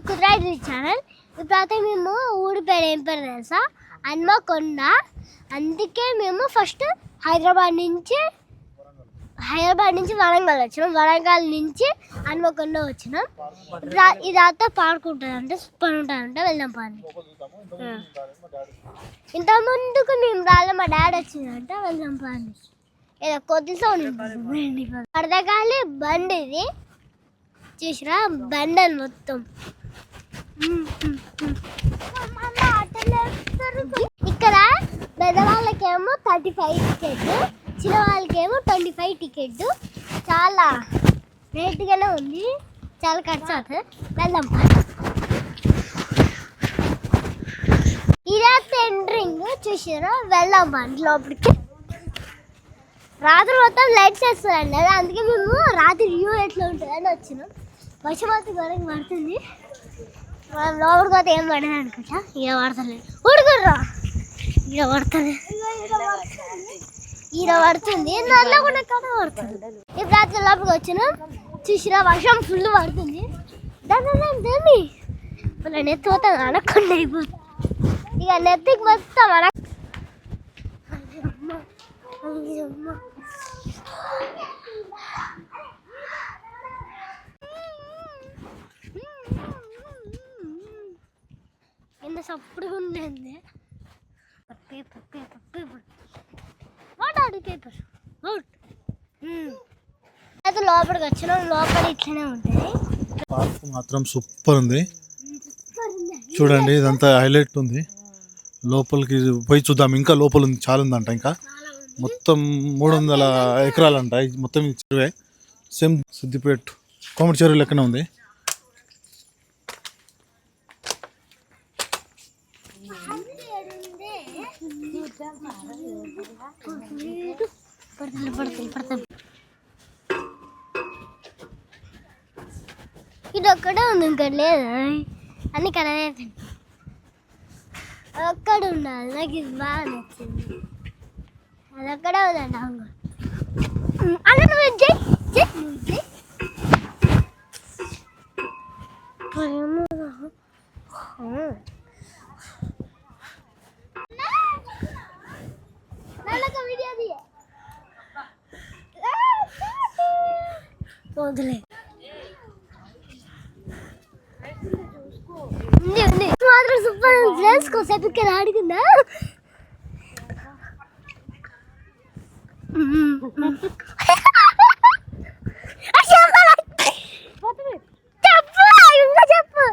Welcome to channel ఇప్పుడైతే మేము ఊరి పేరు ఏం పేరు తెలుసా? హన్మకొండ అందుకే మేము ఫస్ట్ హైదరాబాద్ నుంచి హైదరాబాద్ నుంచి వరంగల్ వచ్చినాం. వరంగల్ నుంచి హన్మకొండ వచ్చినాం. ఇప్పుడు ఆ- పార్క్ ఉంటుంది అంటే సూపర్ ఉంటుందంటే వెళ్దాం పాడి ఇంత ముందుకు మేము రాలే మా డాడీ వచ్చిందంటే వెళ్దాం పాడి ఏదో కొద్ది సౌండ్ బండి ఇది చూసిరా? బండలు మొత్తం. ఇక్కడ పెద్దవాళ్ళకేమో థర్టీ ఫైవ్ టికెట్ చిన్న వాళ్ళకేమో ట్వంటీ ఫైవ్ టికెట్ చాలా రేట్గానే ఉంది. చాలా ఖర్చు అవుతుంది. వెళ్దాం. ఇదే ఎంట్రింగ్ చూసారా వెళ్దాం పండి లోపలికి. రాత్రి మొత్తం లైట్స్ వేస్తారండి అందుకే మేము రాత్రి వ్యూ ఎట్లా ఉంటుందని వచ్చినాం. వర్షం అయితే ఘోరంగా పడుతుంది. మనం లోపలికి పోతే ఏం పడదు అనుకుంటా? ఈడ పడతలేదు ఊడుకుర్రా ఈడ పడుతుంది ఈడ పడుతుంది. నల్ల కూడా కథ పడుతుంది. ఇప్పుడు రాత్రి లోపలికి వచ్చిన. చూసిరా వర్షం ఫుల్ పడుతుంది. దాని మళ్ళీ నెత్తి పోతుంది అనకుండా అయిపోతుంది. ఇక నెత్తికి మొత్తం అన అమ్మ. సప్పుడు paper paper paper what paper what అయితే లోపలికి వచ్చినాం లోపల ఇట్లనే ఉంటుంది. పార్క్ మాత్రం సూపర్ ఉంది. చూడండి ఇదంతా హైలైట్ ఉంది. లోపలికి పోయి చూద్దాం. ఇంకా లోపల ఉంది చాలా ఉందంట ఇంకా. మొత్తం మూడు వందల ఎకరాలంట. మొత్తం చెరువే సేమ్ సిద్దిపేట్ కోమటి చెరువు లెక్కనే ఉంది. లేదు పడుతుంది పడుతుంది పడుతుంది. ఇది ఒక్కడే ఉంది ఇంకా లేదు. అన్ని కలవే ఒక్కడ ఉండాలి నాకు ఇది బాగా నచ్చింది. అది ఒక్కడే ఉందండి అవును అలా నువ్వు ఇది చెయ్ నువ్వు ఇది వదిలే. మాత్రం సూపర్ ఫ్రెండ్స్ కోసేపు ఇక్కడ ఆడుకుందా చెప్పు ఇంకా చెప్పు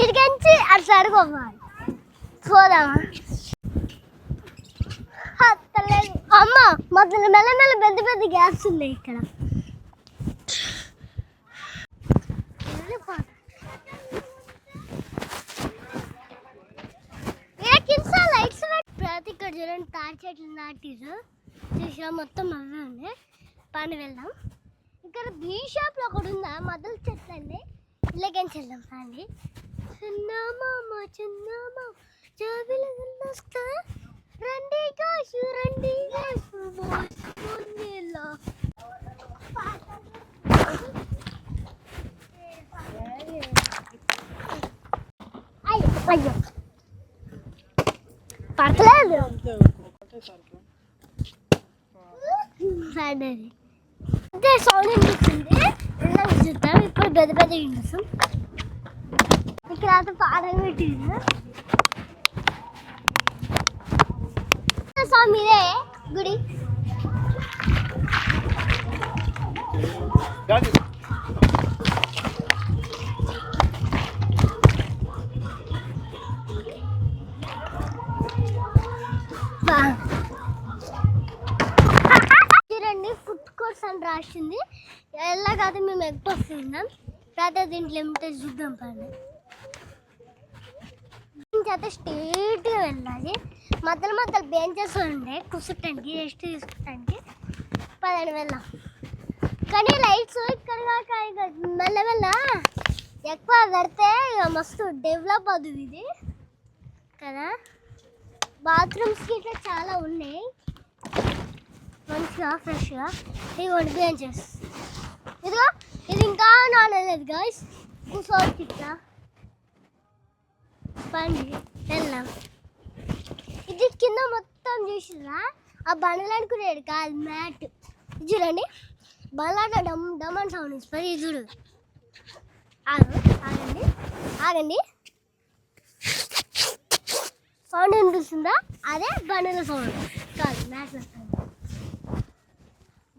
ఎంత వీడికంచి అట్లా అడుకోవాలి పోదామా అమ్మ మొత్తం మెల్ల మెల్ల పెద్ద పెద్ద గ్యాస్ ఉన్నాయి ఇక్కడ లైట్స్ ప్రతి ఇక్కడ చూడండి తాడి చెట్లు నాటిరు చూసా మొత్తం అవే ఉంది పని వెళ్దాం ఇక్కడ బీ షాప్లో ఒకటి ఉందా మొదలు చెట్లు అండి ఇలాగని చెల్దాం అండి చిన్నమామ చిన్నమామ జాబిల వస్తా రండి కాశు రండి కాశు ముందులో అయ్యో అయ్యో పడతలేదు సరే అంటే సౌండ్ వినిపిస్తుంది ఇలా చూద్దాం ఇప్పుడు పెద్ద పెద్ద వినిపిస్తాం ఇక్కడ పెట్టింది స్వామి ఇదే గుడి. చూడండి ఫుడ్ కోర్స్ అని రాసింది. ఎలా కాదు మేము ఎగ్ పఫ్ తిన్నాం. తర్వాత దీంట్లో ఏమిటో చూద్దాం పని స్ట్రీట్గా వెళ్ళాలి మధ్యలో మధ్యలో బెంచెస్ ఉండే కూర్చుంటానికి రెస్ట్ తీసుకోవటానికి పదండి వెళ్దాం. కానీ లైట్స్ ఇక్కడ కాక మెల్ల మెల్ల ఎక్కువ కడితే ఇక మస్తు డెవలప్ అవుతుంది ఇది. కదా? బాత్రూమ్స్కి ఇట్లా చాలా ఉన్నాయి. మంచిగా ఫ్రెష్గా ఇవ్వండి బెంచెస్ ఇదిగో ఇది ఇంకా నానలేదు గాయస్ కూర్చోవచ్చు ఇట్లా. పండి. వెళ్దాం. ఇది కింద మొత్తం చూసిరా ఆ బండలాడుకునేది కాదు మ్యాట్. ఇది చూడండి. బండ్లాట డమ్ డమ్ అని సౌండ్ ఇస్తుంది చూడు. ఆగు ఆగండి ఆగండి. సౌండ్ వినిపిస్తుందా? అదే బండల సౌండ్ కాదు మ్యాట్ వస్తుంది.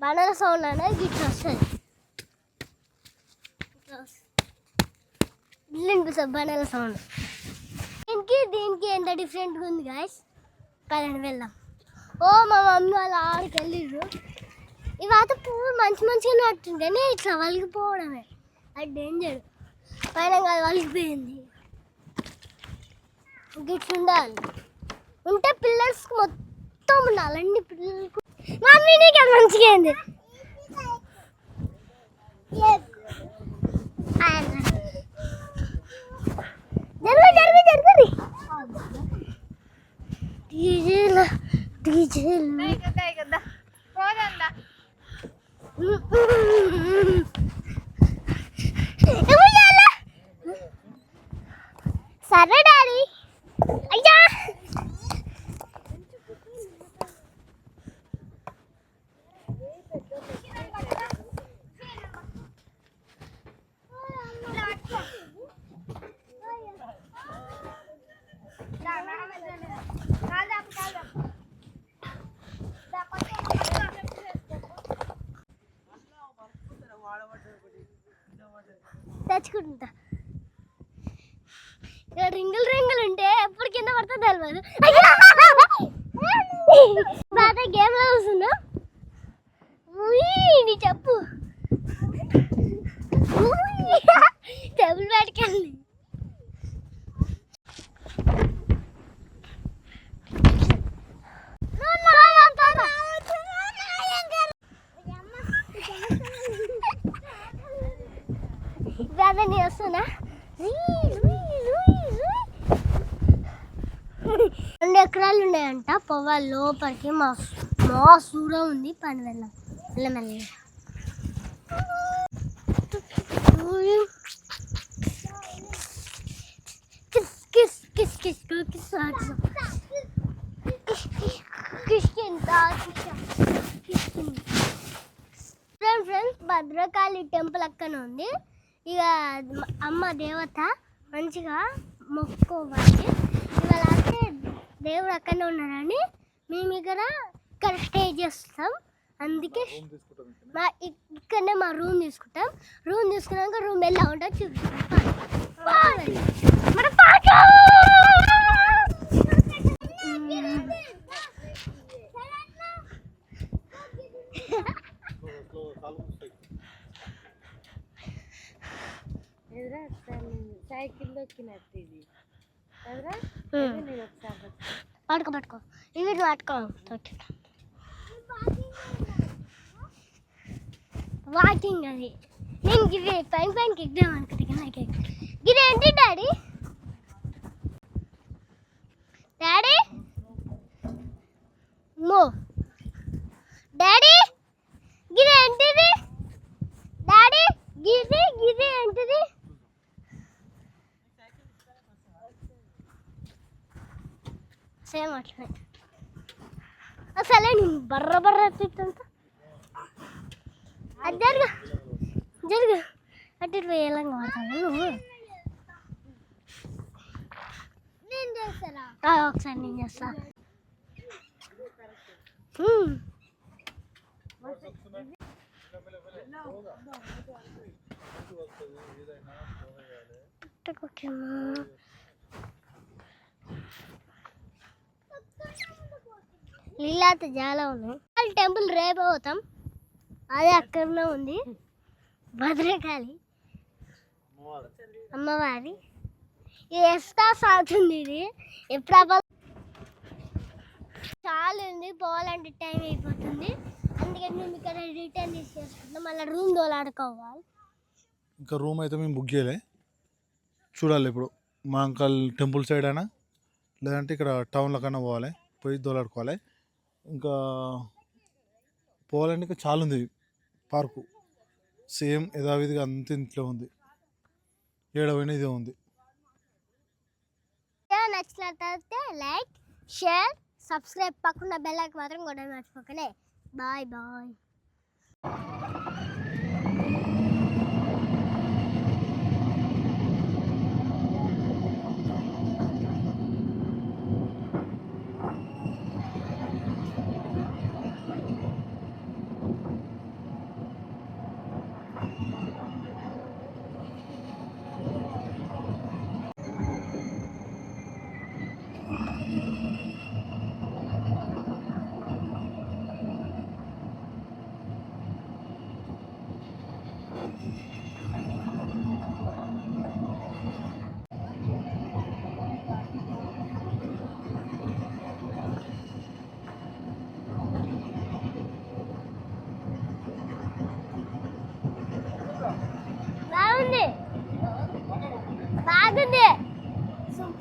బండల సౌండ్ అనేది ఇట్లా వస్తుంది. ఇల్లు వినిపిస్తుంది బండల సౌండ్ దీనికి దీనికి ఎంత డిఫరెంట్గా ఉంది గాయస్ పదండి వెళ్దాం. ఓ మా మమ్మీ వాళ్ళు ఆడికి వెళ్ళిర్రు. ఇవాత పువ్వు మంచి మంచిగా నట్టుంటేనే ఇట్లా వలిగిపోవడమే. అది డేంజర్ పైన కాదు వలిగిపోయింది. గిట్ల ఉండాలి. ఉంటే పిల్లర్స్కి మొత్తం ఉండాలి. అన్ని పిల్లలకు మమ్మీ నీకు అది మంచిగా అయింది ఆయన డీజేలు డీజేలు సరే డాడీ ఉన్నాయంట లోపలికి మా మా సూడ ఉంది పని వెళ్ళాం వెళ్ళమెల్లి kiss kiss kiss kiss kiss friends Bhadrakali temple అక్కడ ఉంది ఇక అమ్మ దేవత మంచిగా మొక్కుకోవాలి ఇవాళ అయితే దేవుడు అక్కడనే ఉన్నారని మేము ఇక్కడ ఇక్కడ స్టే చేస్తాం? అందుకే మా ఇక్కడనే మా రూమ్ తీసుకుంటాం. రూమ్ తీసుకున్నాక రూమ్ ఎలా ఉంటుంది చూపిస్తాం. పదండి. మన పాట ఎదురా సైకిల్ దొక్కినట్టు ఇది. నేను ఒకసారి పట్టుకో. పట్టుకో ఇవి పట్టుకో వాకింగ్ అది. నేను ఇవి పైన పైన ఎగ్దాం అనుకుంటా నాకు ఇది ఏంటి డాడీ సేమ్ అట్లనే అసలే నేను బర్ర బర్ర తిట్టంతా అది జరుగు జరుగు అటు ఇటు పోయేలాగా వాడతాను నువ్వు నేను చేస్తారా ఒకసారి నేను చేస్తా లీలాత చాలా ఉన్నాయి టెంపుల్ రేపు పోతాం అదే అక్కడనే ఉంది. భద్రకాళి అమ్మవారి. ఇది ఎస్తా సాగుతుంది ఇది. ఎప్పుడు చాలు చాలా ఉంది పోవాలంటే టైం అయిపోతుంది. అందుకని మేము ఇక్కడ రిటర్న్ తీసుకేసుకుంటాం మళ్ళీ రూమ్ దోలాడుకోవాలి ఇంకా రూమ్ అయితే మేము బుక్ చేయలే. చూడాలి ఇప్పుడు. మా అంకల్ టెంపుల్ సైడ్ అయినా లేదంటే ఇక్కడ టౌన్లో కన్నా పోవాలి. పోయి దోలాడుకోవాలి ఇంకా పోవాలంటే ఇంకా చాలా ఉంది పార్కు. సేమ్ యథావిధిగా అంత ఇంట్లో ఉంది. ఏడవైనా ఇదే ఉంది. నచ్చినట్లయితే లైక్ షేర్ సబ్స్క్రైబ్ పక్కన బెల్ ఐకాన్ మాత్రం కూడా మర్చిపోకనే బాయ్ బాయ్.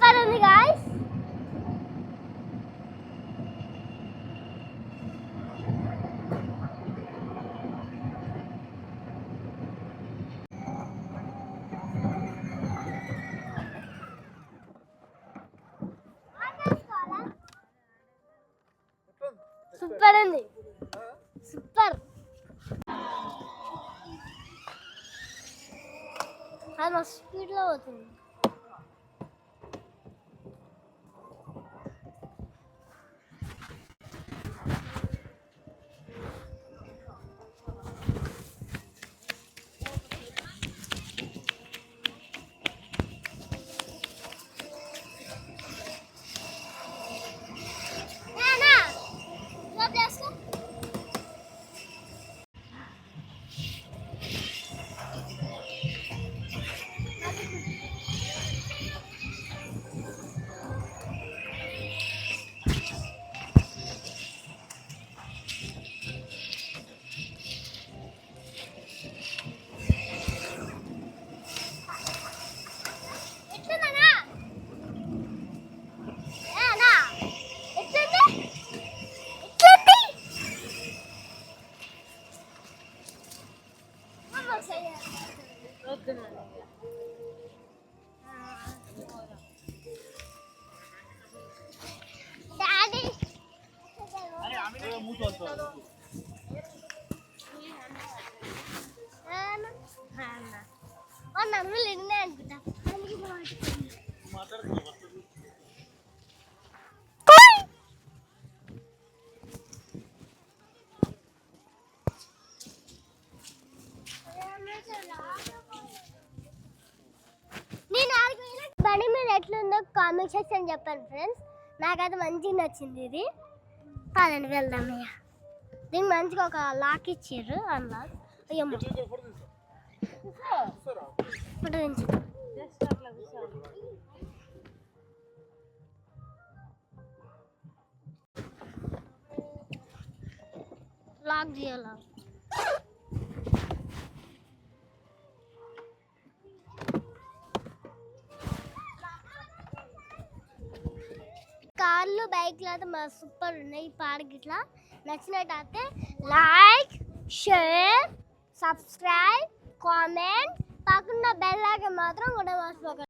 సూపర్ ఉంది గాయస్ సూపర్ ఉంది. సూపర్ అది మా స్పీడ్లో పోతుంది. మాట్లాడుతున్నా. కామెంట్ సెక్షన్ చెప్పండి ఫ్రెండ్స్. నాకైతే మంచిగా నచ్చింది ఇది. పదండి వెళ్దాం ఇక. దీనికి మంచిగా ఒక లాక్ ఇచ్చారు అన్లాక్ అయ్యమ్మ లాక్ చేయాలి? కార్లు అయితే మా సూపర్ ఉన్నాయి ఈ పార్క్ ఇట్లా నచ్చినట్టయితే లైక్ షేర్ సబ్స్క్రైబ్ కామెంట్. పక్కన బెల్ మాత్రం కూడా మర్చిపోకండి.